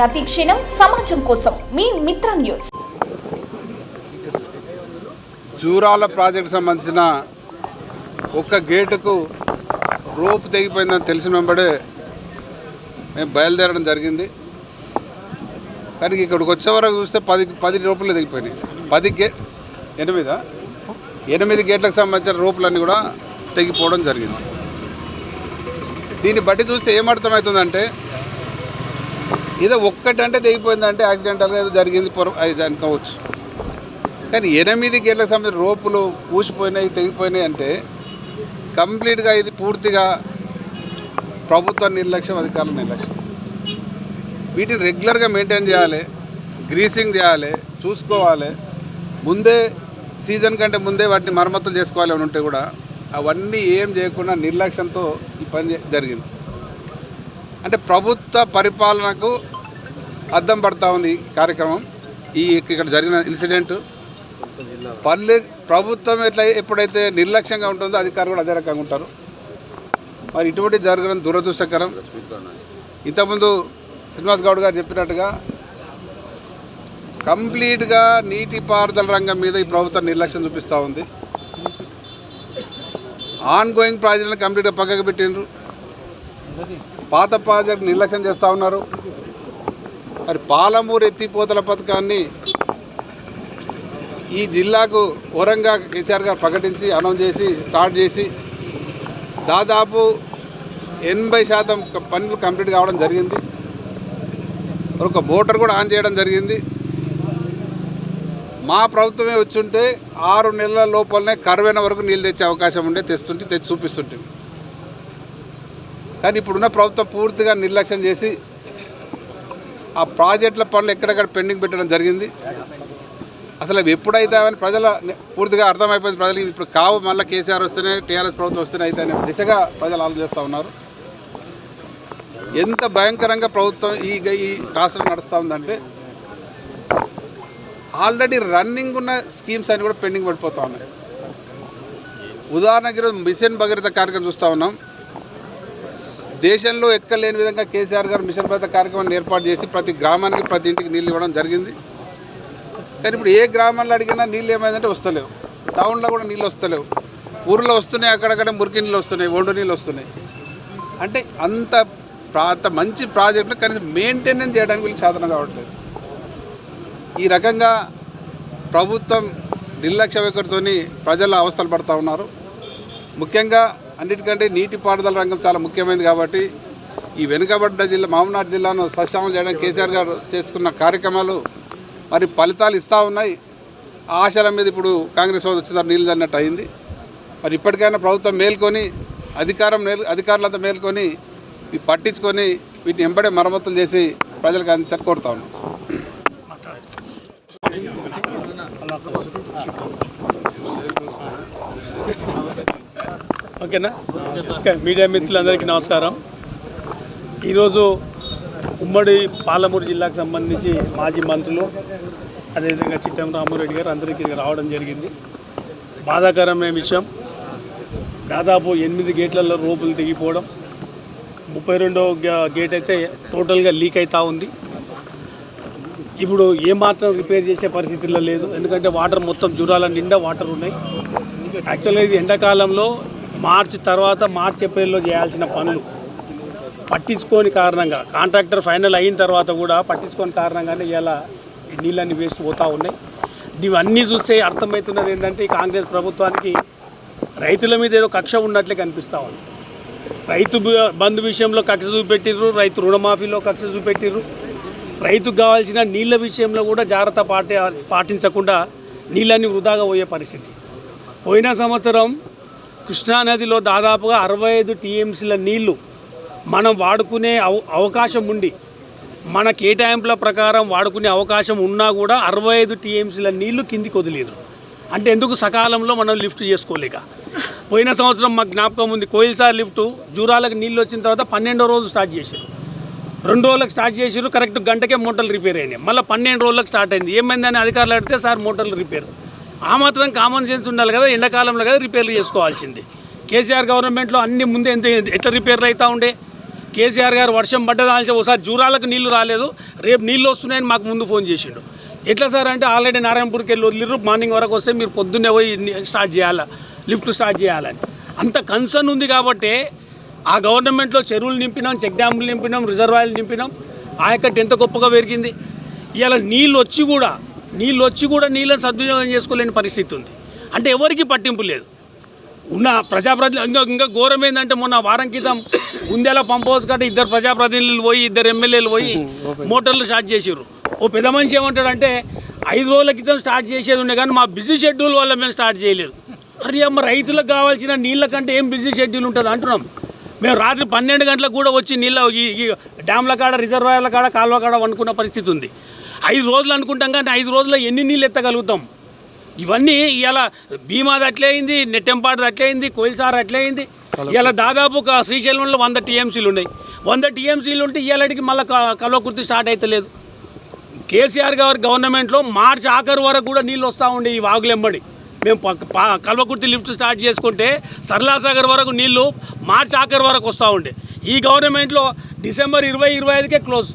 ప్రతి క్షణం సమాజం కోసం మీ మిత్ర న్యూస్. జూరాల ప్రాజెక్టు సంబంధించిన ఒక్క గేటుకు రోపు తెగిపోయిందని తెలిసిన వెంబడే మేము బయలుదేరడం జరిగింది. కానీ ఇక్కడికి వచ్చే వరకు చూస్తే పది పది రోపులు తెగిపోయినాయి. పది గేట్ ఎనిమిదా? ఎనిమిది గేట్లకు సంబంధించిన రోపులన్నీ కూడా తెగిపోవడం జరిగింది. దీన్ని బట్టి చూస్తే ఏమర్థమవుతుందంటే ఏదో ఒక్కటంటే తెగిపోయిందంటే యాక్సిడెంటల్గా ఏదో జరిగింది పొర అది అనుకోవచ్చు కానీ ఎనిమిది గేట్లకు సంబంధించిన రోపులు ఊసిపోయినాయి తెగిపోయినాయి అంటే కంప్లీట్గా ఇది పూర్తిగా ప్రభుత్వ నిర్లక్ష్యం అధికారుల నిర్లక్ష్యం. వీటిని రెగ్యులర్గా మెయింటైన్ చేయాలి గ్రీసింగ్ చేయాలి చూసుకోవాలి. ముందే సీజన్ కంటే ముందే వాటిని మరమ్మతులు చేసుకోవాలి అని ఉంటే కూడా అవన్నీ ఏం చేయకుండా నిర్లక్ష్యంతో ఈ పని జరిగింది. అంటే ప్రభుత్వ పరిపాలనకు అద్దం పడతా ఉంది కార్యక్రమం. ఈ ఇక్కడ జరిగిన ఇన్సిడెంట్. పల్లె ప్రభుత్వం ఎట్లా ఎప్పుడైతే నిర్లక్ష్యంగా ఉంటుందో అధికారులు కూడా అదే రకంగా ఉంటారు. మరి ఇటువంటి జరగడం దురదృష్టకరం. ఇంతకుముందు శ్రీనివాస్ గౌడ్ గారు చెప్పినట్టుగా కంప్లీట్గా నీటిపారుదల రంగం మీద ఈ ప్రభుత్వం నిర్లక్ష్యం చూపిస్తూ ఉంది. ఆన్ గోయింగ్ ప్రాజెక్టులను కంప్లీట్గా పక్కకు పెట్టిండ్రు. పాత ప్రాజెక్ట్ నిర్లక్ష్యం చేస్తూ ఉన్నారు. మరి పాలమూరు ఎత్తిపోతల పథకాన్ని ఈ జిల్లాకు ఘోరంగా కేసీఆర్ గారు ప్రకటించి అనౌన్స్ చేసి స్టార్ట్ చేసి దాదాపు ఎనభై శాతం పనులు కంప్లీట్ కావడం జరిగింది. ఒక మోటార్ కూడా ఆన్ చేయడం జరిగింది. మా ప్రభుత్వమే వచ్చుంటే ఆరు నెలల లోపలనే కరువైన వరకు నీళ్ళు తెచ్చే అవకాశం ఉండే తెస్తుంటే తెచ్చి చూపిస్తుంటే. కానీ ఇప్పుడున్న ప్రభుత్వం పూర్తిగా నిర్లక్ష్యం చేసి ఆ ప్రాజెక్టుల పనులు ఎక్కడెక్కడ పెండింగ్ పెట్టడం జరిగింది. అసలు అవి ఎప్పుడైతే అని ప్రజల పూర్తిగా అర్థమైపోయింది ప్రజలు ఇప్పుడు కావు మళ్ళీ కేసీఆర్ వస్తేనే టీఆర్ఎస్ ప్రభుత్వం వస్తేనే అయితే అనే దిశగా ప్రజలు ఆలోచిస్తూ ఉన్నారు. ఎంత భయంకరంగా ప్రభుత్వం ఈ ఈ రాష్ట్రం నడుస్తూ ఉందంటే ఆల్రెడీ రన్నింగ్ ఉన్న స్కీమ్స్ అన్నీ కూడా పెండింగ్ పడిపోతూ ఉన్నాయి. ఉదాహరణకి ఈరోజు మిషన్ భగీరథ కార్యక్రమం చూస్తూ ఉన్నాం. దేశంలో ఎక్కలేని విధంగా కేసీఆర్ గారు మిషన్ భద్రత కార్యక్రమాన్ని ఏర్పాటు చేసి ప్రతి గ్రామానికి ప్రతి ఇంటికి నీళ్ళు ఇవ్వడం జరిగింది. కానీ ఇప్పుడు ఏ గ్రామంలో అడిగినా నీళ్ళు ఏమైందంటే వస్తలేవు. టౌన్లో కూడా నీళ్ళు వస్తలేవు. ఊర్లో వస్తున్నాయి అక్కడక్కడ మురికి నీళ్ళు వస్తున్నాయి ఒండు నీళ్ళు వస్తున్నాయి. అంటే అంత అంత మంచి ప్రాజెక్టును కనీసం మెయింటెనెన్స్ చేయడానికి వీళ్ళు సాధన కావట్లేదు. ఈ రకంగా ప్రభుత్వం నిర్లక్ష్య వైఖరితోని ప్రజల అవస్థలు పడుతూ ఉన్నారు. ముఖ్యంగా అన్నిటికంటే నీటిపారుదల రంగం చాలా ముఖ్యమైనది కాబట్టి ఈ వెనుకబడ్డ జిల్లా మామనాడు జిల్లాను సస్యామం చేయడానికి కేసీఆర్ గారు చేసుకున్న కార్యక్రమాలు మరి ఫలితాలు ఇస్తూ ఉన్నాయి. ఆశల మీద ఇప్పుడు కాంగ్రెస్ వాళ్ళు వచ్చిన నీళ్ళు అన్నట్టు అయింది. మరి ఇప్పటికైనా ప్రభుత్వం మేల్కొని అధికారం మేలు అధికారులంతా మేల్కొని పట్టించుకొని వీటిని ఎంబడే మరమ్మతులు చేసి ప్రజలకు అందించాలని కోరుతా ఉన్నాం. ఓకేనా? ఓకే మీడియా మిత్రులందరికీ నమస్కారం. ఈరోజు ఉమ్మడి పాలమూరు జిల్లాకు సంబంధించి మాజీ మంత్రులు అదేవిధంగా చిట్టం రామారెడ్డి గారు అందరికీ రావడం జరిగింది. బాధాకరమైన విషయం దాదాపు ఎనిమిది గేట్లలో రోపులు తెగిపోవడం ముప్పై రెండో గేట్ అయితే టోటల్గా లీక్ అవుతూ ఉంది. ఇప్పుడు ఏమాత్రం రిపేర్ చేసే పరిస్థితుల్లో లేదు. ఎందుకంటే వాటర్ మొత్తం జురాల నిండా వాటర్ ఉన్నాయి. యాక్చువల్గా ఇది ఎండాకాలంలో మార్చి తర్వాత మార్చి ఏప్రిల్లో చేయాల్సిన పనులు పట్టించుకోని కారణంగా కాంట్రాక్టర్ ఫైనల్ అయిన తర్వాత కూడా పట్టించుకోని కారణంగానే ఇలా నీళ్ళన్నీ వేస్ట్ పోతూ ఉన్నాయి. ఇవన్నీ చూస్తే అర్థమవుతున్నది ఏంటంటే ఈ కాంగ్రెస్ ప్రభుత్వానికి రైతుల మీద ఏదో కక్ష ఉన్నట్లే కనిపిస్తూ ఉంది. రైతు బ- బంధు విషయంలో కక్ష చూపెట్టిర్రు రైతు రుణమాఫీలో కక్ష చూపెట్టిర్రు. రైతుకు కావాల్సిన నీళ్ళ విషయంలో కూడా జాగ్రత్త పాటి పాటించకుండా నీళ్ళన్నీ వృధాగా పోయే పరిస్థితి. పోయిన సంవత్సరం కృష్ణానదిలో దాదాపుగా అరవై ఐదు టీఎంసీల నీళ్ళు మనం వాడుకునే అవ అవకాశం ఉండి మన కేటాయింపుల ప్రకారం వాడుకునే అవకాశం ఉన్నా కూడా అరవై ఐదు టీఎంసీల నీళ్ళు కిందికి వదిలేదు అంటే ఎందుకు సకాలంలో మనం లిఫ్ట్ చేసుకోలేక? పోయిన సంవత్సరం మాకు జ్ఞాపకం ఉంది కోయిల్సార్ లిఫ్ట్ జూరాలకు నీళ్ళు వచ్చిన తర్వాత పన్నెండో రోజు స్టార్ట్ చేశారు. రెండు రోజులకు స్టార్ట్ చేసారు కరెక్ట్ గంటకే మోటార్లు రిపేర్ అయినాయి. మళ్ళీ పన్నెండు రోజులకు స్టార్ట్ అయింది. ఏమైందని అధికారులు అడిగితే సార్ మోటార్లు రిపేర్. ఆ మాత్రం కామన్ సెన్స్ ఉండాలి కదా ఎండాకాలంలో కదా రిపేర్లు చేసుకోవాల్సింది. కేసీఆర్ గవర్నమెంట్లో అన్ని ముందే ఎంత ఎట్లా రిపేర్లు అవుతూ ఉండే? కేసీఆర్ గారు వర్షం పడ్డదాల్సి ఒకసారి జూరాలకు నీళ్ళు రాలేదు రేపు నీళ్ళు వస్తున్నాయని మాకు ముందు ఫోన్ చేసిండు. ఎట్లా సార్ అంటే ఆల్రెడీ నారాయణపూర్కి వెళ్ళి వదిలిరు మార్నింగ్ వరకు వస్తే మీరు పొద్దున్నే పోయి స్టార్ట్ చేయాలా లిఫ్ట్ స్టార్ట్ చేయాలని. అంత కన్సర్న్ ఉంది కాబట్టి ఆ గవర్నమెంట్లో చెరువులు నింపినాం చెక్ డ్యాములు నింపినాం రిజర్వాయర్లు నింపినాం. ఆయకట్టు ఎంత గొప్పగా పెరిగింది. ఇలా నీళ్ళు వచ్చి కూడా నీళ్ళు వచ్చి కూడా నీళ్ళని సద్వినియోగం చేసుకోలేని పరిస్థితి ఉంది. అంటే ఎవరికి పట్టింపు లేదు. ఉన్న ప్రజాప్రతినిధులు ఇంకా ఇంకా ఘోరం ఏంటంటే మొన్న వారం క్రితం ఉందేలా పంప్ హౌస్ కాడ ఇద్దరు ప్రజాప్రతినిధులు పోయి ఇద్దరు ఎమ్మెల్యేలు పోయి మోటార్లు స్టార్ట్ చేసారు ఓ పెద్ద మనిషి ఏమంటాడంటే ఐదు రోజుల క్రితం స్టార్ట్ చేసేది ఉండే కానీ మా బిజీ షెడ్యూల్ వల్ల మేము స్టార్ట్ చేయలేదు. అరే అమ్మ రైతులకు కావాల్సిన నీళ్ళ కంటే ఏం బిజీ షెడ్యూల్ ఉంటుంది? అంటున్నాం. మేము రాత్రి పన్నెండు గంటలకు కూడా వచ్చి నీళ్ళ ఈ ఈ డ్యామ్ల కాడ రిజర్వాయర్ల కాడ కాలువ కాడ వండుకున్న పరిస్థితి ఉంది. ఐదు రోజులు అనుకుంటాం కానీ ఐదు రోజుల్లో ఎన్ని నీళ్ళు ఎత్తగలుగుతాం? ఇవన్నీ ఇలా భీమాది అట్లే అయింది నెట్టెంపాడు అట్లే అయింది కోయిల్సార్ అట్లే అయింది. ఇలా దాదాపు ఒక శ్రీశైలంలో వంద టీఎంసీలు ఉన్నాయి. వంద టీఎంసీలు ఉంటే ఇవాళకి మళ్ళీ కల్వకుర్తి స్టార్ట్ అవుతలేదు కేసీఆర్ గారి గవర్నమెంట్లో మార్చి ఆఖరు వరకు కూడా నీళ్ళు వస్తూ ఉండే ఈ వాగులెంబడి. మేము కల్వకుర్తి లిఫ్ట్ స్టార్ట్ చేసుకుంటే సర్లాసాగర్ వరకు నీళ్ళు మార్చి ఆఖరు వరకు వస్తూ ఉండే. ఈ గవర్నమెంట్లో డిసెంబర్ ఇరవై ఇరవై ఐదుకే క్లోజ్.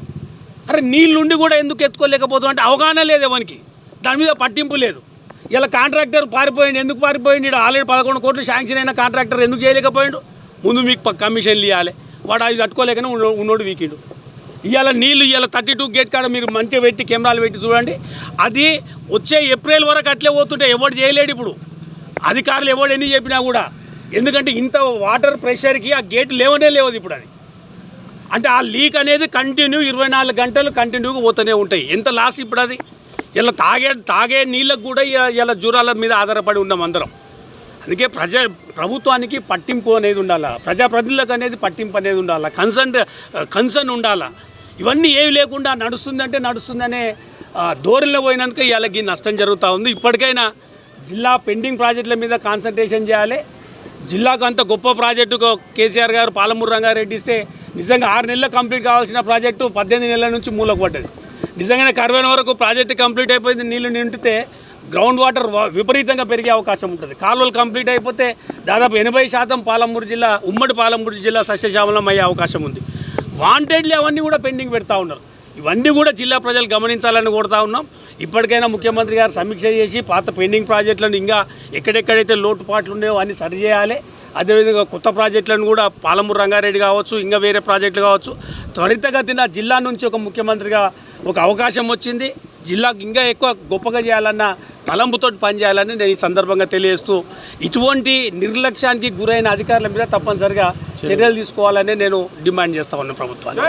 అరే నీళ్ళుండి కూడా ఎందుకు ఎత్తుకోలేకపోతున్నాం అంటే అవగాహన లేదు ఎవరికి. దాని మీద పట్టింపు లేదు. ఇలా కాంట్రాక్టర్ పారిపోయింది ఎందుకు పారిపోయింది ఈడ ఆల్రెడీ పదకొండు కోట్లు శాంక్షన్ అయిన కాంట్రాక్టర్ ఎందుకు చేయలేకపోయాడు? ముందు మీకు కమిషన్లు ఇవ్వాలి వాడు అవి తట్టుకోలేకనే ఉన్నోడు వీకిండు. ఇవాళ నీళ్ళు ఇవాళ థర్టీ టూ గేట్ కాడ మీరు మంచిగా పెట్టి కెమెరాలు పెట్టి చూడండి. అది వచ్చే ఏప్రిల్ వరకు అట్లే పోతుంటే ఎవడు చేయలేడు ఇప్పుడు. అధికారులు ఎవడు ఎన్ని చెప్పినా కూడా. ఎందుకంటే ఇంత వాటర్ ప్రెషర్కి ఆ గేట్ లేవనే లేవదు ఇప్పుడు అది. అంటే ఆ లీక్ అనేది కంటిన్యూ ఇరవై నాలుగు గంటలు కంటిన్యూగా పోతూనే ఉంటాయి. ఎంత లాస్ ఇప్పుడు అది? ఇలా తాగే తాగే నీళ్ళకు కూడా ఇలా జ్వరాల మీద ఆధారపడి ఉన్నాం అందరం. అందుకే ప్రజా ప్రభుత్వానికి పట్టింపు అనేది ఉండాలా? ప్రజాప్రతినిధులకు అనేది పట్టింపు అనేది ఉండాలా? కన్సర్న్ కన్సర్న్ ఉండాలా? ఇవన్నీ ఏవి లేకుండా నడుస్తుందంటే నడుస్తుందనే ధోరణిలో పోయినందుకు ఇవాళకి నష్టం జరుగుతూ ఉంది. ఇప్పటికైనా జిల్లా పెండింగ్ ప్రాజెక్టుల మీద కాన్సన్ట్రేషన్ చేయాలి. జిల్లాకు అంత గొప్ప ప్రాజెక్టు కేసీఆర్ గారు పాలమూరు రంగారెడ్డి ఇస్తే నిజంగా ఆరు నెలలు కంప్లీట్ కావాల్సిన ప్రాజెక్టు పద్దెనిమిది నెలల నుంచి మూలకు పడ్డది. నిజంగానే కరువైన వరకు ప్రాజెక్టు కంప్లీట్ అయిపోయింది నీళ్ళు నిండితే గ్రౌండ్ వాటర్ విపరీతంగా పెరిగే అవకాశం ఉంటుంది. కాలువలు కంప్లీట్ అయిపోతే దాదాపు ఎనభై శాతం పాలమూరు జిల్లా ఉమ్మడి పాలమూరు జిల్లా సస్యశ్యామలం అయ్యే అవకాశం ఉంది. వాంటెడ్లీ అవన్నీ కూడా పెండింగ్ పెడతా ఉన్నారు. ఇవన్నీ కూడా జిల్లా ప్రజలు గమనించాలని కోరుతా ఉన్నాం. ఇప్పటికైనా ముఖ్యమంత్రి గారు సమీక్ష చేసి పాత పెండింగ్ ప్రాజెక్టులను ఇంకా ఎక్కడెక్కడైతే లోటుపాట్లు ఉన్నాయో అన్ని సరిచేయాలి అదేవిధంగా కొత్త ప్రాజెక్టులను కూడా పాలమూరు రంగారెడ్డి కావచ్చు ఇంకా వేరే ప్రాజెక్టులు కావచ్చు. త్వరితగతిన జిల్లా నుంచి ఒక ముఖ్యమంత్రిగా ఒక అవకాశం వచ్చింది. జిల్లాకు ఇంకా ఎక్కువ గొప్పగా చేయాలన్న తలంపుతో పనిచేయాలని నేను ఈ సందర్భంగా తెలియజేస్తూ ఇటువంటి నిర్లక్ష్యానికి గురైన అధికారుల మీద తప్పనిసరిగా చర్యలు. తీసుకోవాలని నేను డిమాండ్ చేస్తా ఉన్నాను ప్రభుత్వాన్ని.